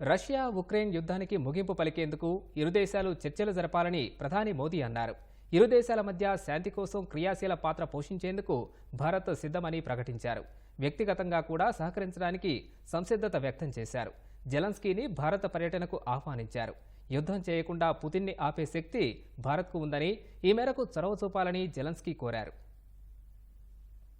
Russia Ukraine యుద్ధానికి ముగింపు పలికేందుకు ఇరు దేశాలు చర్చలు జరపాలని ప్రధాని మోదీ అన్నారు. ఇరు దేశాల మధ్య శాంతి కోసం క్రియాశీల పాత్ర పోషించేందుకు భారత్ సిద్ధమని ప్రకటించారు. వ్యక్తిగతంగా కూడా సహకరించడానికి సంసిద్ధత వ్యక్తం చేశారు. జెలెన్స్కీని భారత పర్యటనకు ఆహ్వానించారు. యుద్ధం చేయకుండా పుతిన్ని ఆపే శక్తి భారత్కు ఉందని ఈ మేరకు చొరవ చూపాలని జెలెన్స్కీ కోరారు.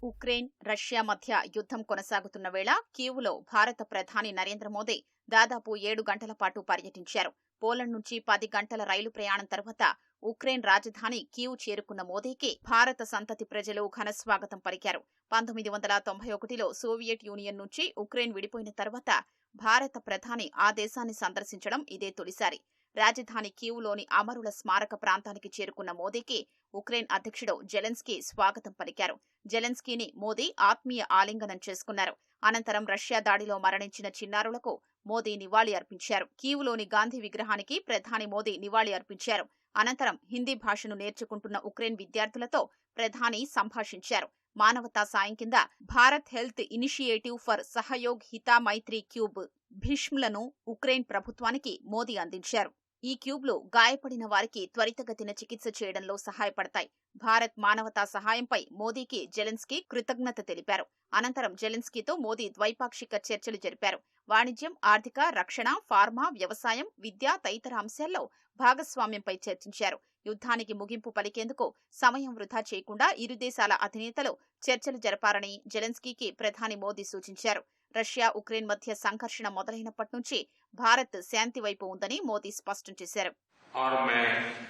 ఉక్రెయిన్ రష్యా మధ్య యుద్ధం కొనసాగుతున్న వేళ కీవ్లో భారత ప్రధాని నరేంద్ర మోదీ దాదాపు ఏడు గంటల పాటు పర్యటించారు. పోలండ్ నుంచి పది గంటల రైలు ప్రయాణం తర్వాత ఉక్రెయిన్ రాజధాని కీవ్ చేరుకున్న మోదీకి భారత సంతతి ప్రజలు ఘన స్వాగతం పలికారు. పంతొమ్మిది వందల తొంభై ఒకటిలో సోవియట్ యూనియన్ నుంచి ఉక్రెయిన్ విడిపోయిన తర్వాత భారత ప్రధాని ఆ దేశాన్ని సందర్శించడం ఇదే తొలిసారి. రాజధాని కీవ్లోని అమరుల స్మారక ప్రాంతానికి చేరుకున్న మోదీకి ఉక్రెయిన్ అధ్యక్షుడు జెలెన్స్కీ స్వాగతం పలికారు. జెలెన్స్కీని మోదీ ఆత్మీయ ఆలింగనం చేసుకున్నారు. అనంతరం రష్యా దాడిలో మరణించిన చిన్నారులకు మోదీ నివాళి అర్పించారు. కీవ్లోని గాంధీ విగ్రహానికి ప్రధాని మోదీ నివాళి అర్పించారు. అనంతరం హిందీ భాషను నేర్చుకుంటున్న ఉక్రెయిన్ విద్యార్థులతో ప్రధాని సంభాషించారు. మానవతా సాయం కింద Bharat health initiative for Sahyog Hita Maitri cube భీష్ములను Ukraine ప్రభుత్వానికి మోదీ అందించారు. ఈ క్యూబ్లు గాయపడిన వారికి త్వరితగతిన చికిత్స చేయడంలో సహాయపడతాయి. భారత్ మానవతా సహాయంపై మోదీకి జెలెన్స్కీ కృతజ్ఞత తెలిపారు. అనంతరం జెలెన్స్కీతో మోదీ ద్వైపాక్షిక చర్చలు జరిపారు. వాణిజ్యం ఆర్థిక రక్షణ ఫార్మా వ్యవసాయం విద్య తదితర అంశాల్లో భాగస్వామ్యంపై చర్చించారు. యుద్ధానికి ముగింపు పలికేందుకు సమయం వృధా చేయకుండా ఇరు దేశాల అధినేతలు చర్చలు జరపాలని జెలెన్స్కీకి ప్రధాని మోదీ సూచించారు. రష్యా ఉక్రెయిన్ మధ్య సంఘర్షణ మొదలైనప్పటి నుంచి భారత్ శాంతి వైపు ఉందని మోదీ స్పష్టం చేశారు और मैं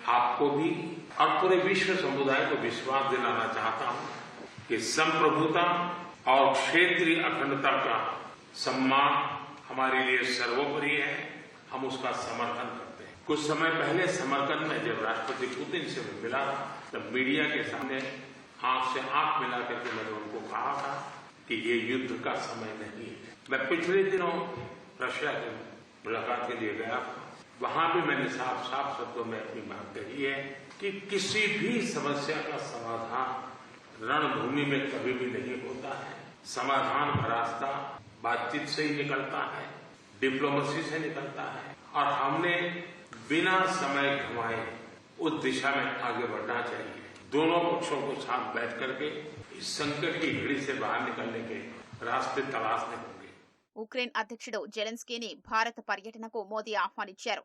आपको भी और पूरे विश्व समुदाय को विश्वास दिलाना चाहता हूं कि संप्रभुता और क्षेत्रीय अखंडता का सम्मान हमारे लिए सर्वोपरि है हम उसका समर्थन करते हैं कुछ समय पहले समर्थन में जब राष्ट्रपति पुतिन से मैं मिला था तब मीडिया के सामने आंख से आंख मिला करके मैंने उनको कहा था कि ये युद्ध का समय नहीं है। मैं पिछले दिनों रशिया के मुलाकात के लिए गया। वहाँ भी मैंने साफ़ साफ़ शब्दों में अपनी बात कही है कि किसी भी समस्या का समाधान रणभूमि में कभी भी नहीं होता है। समाधान का रास्ता बातचीत से ही निकलता है, डिप्लोमेसी से निकलता है। और हमने बिना समय घुमाए उस दिशा में आगे बढ़ना चाहिए। दोनों पक्षों को साथ बैठ करके इस संकट की घड़ी से बाहर निकलने के रास्ते तलाशने होंगे ఉక్రెయిన్ అధ్యక్షుడు జెలెన్స్కీని భారత పర్యటనకు మోదీ ఆహ్వానించారు